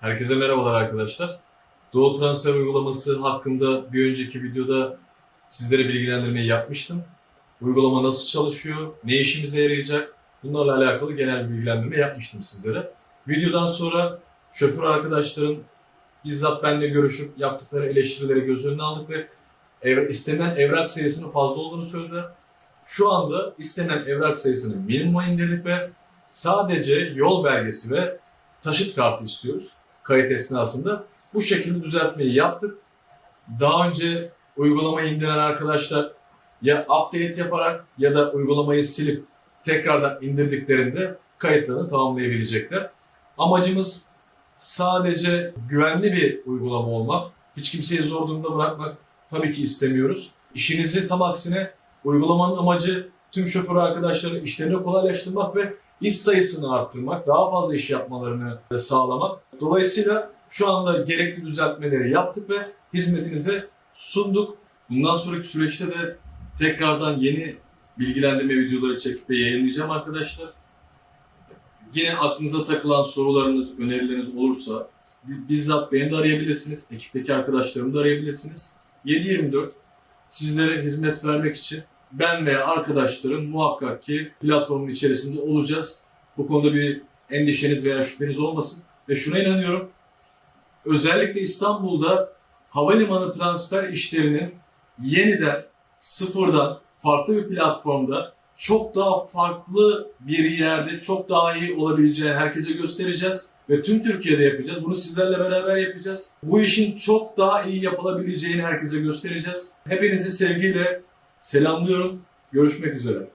Herkese merhabalar arkadaşlar. Doğu transfer uygulaması hakkında bir önceki videoda sizlere bilgilendirmeyi yapmıştım. Uygulama nasıl çalışıyor, ne işimize yarayacak bunlarla alakalı genel bir bilgilendirme yapmıştım sizlere. Videodan sonra şoför arkadaşların bizzat benimle görüşüp yaptıkları eleştirileri göz önüne aldık ve ev, istenen evrak sayısının fazla olduğunu söylediler. Şu anda istenen evrak sayısını minimuma indirdik ve sadece yol belgesi ve taşıt kartı istiyoruz kayıt esnasında. Bu şekilde düzeltmeyi yaptık. Daha önce uygulamayı indiren arkadaşlar ya update yaparak ya da uygulamayı silip tekrardan indirdiklerinde kayıtlarını tamamlayabilecekler. Amacımız sadece güvenli bir uygulama olmak. Hiç kimseyi zor durumda bırakmak tabii ki istemiyoruz. İşinizi tam aksine uygulamanın amacı tüm şoför arkadaşların işlerini kolaylaştırmak ve iş sayısını arttırmak, daha fazla iş yapmalarını sağlamak. Dolayısıyla şu anda gerekli düzeltmeleri yaptık ve hizmetinize sunduk. Bundan sonraki süreçte de tekrardan yeni bilgilendirme videoları çekip ve yayınlayacağım arkadaşlar. Yine aklınıza takılan sorularınız, önerileriniz olursa bizzat beni de arayabilirsiniz. Ekipteki arkadaşlarımı da arayabilirsiniz. 7-24 sizlere hizmet vermek için ben veya arkadaşlarım muhakkak ki platformun içerisinde olacağız. Bu konuda bir endişeniz veya şüpheniz olmasın. Ve şuna inanıyorum. Özellikle İstanbul'da havalimanı transfer işlerinin yeniden sıfırdan farklı bir platformda çok daha farklı bir yerde çok daha iyi olabileceğini herkese göstereceğiz ve tüm Türkiye'de yapacağız. Bunu sizlerle beraber yapacağız. Bu işin çok daha iyi yapılabileceğini herkese göstereceğiz. Hepinizi sevgiyle selamlıyorum. Görüşmek üzere.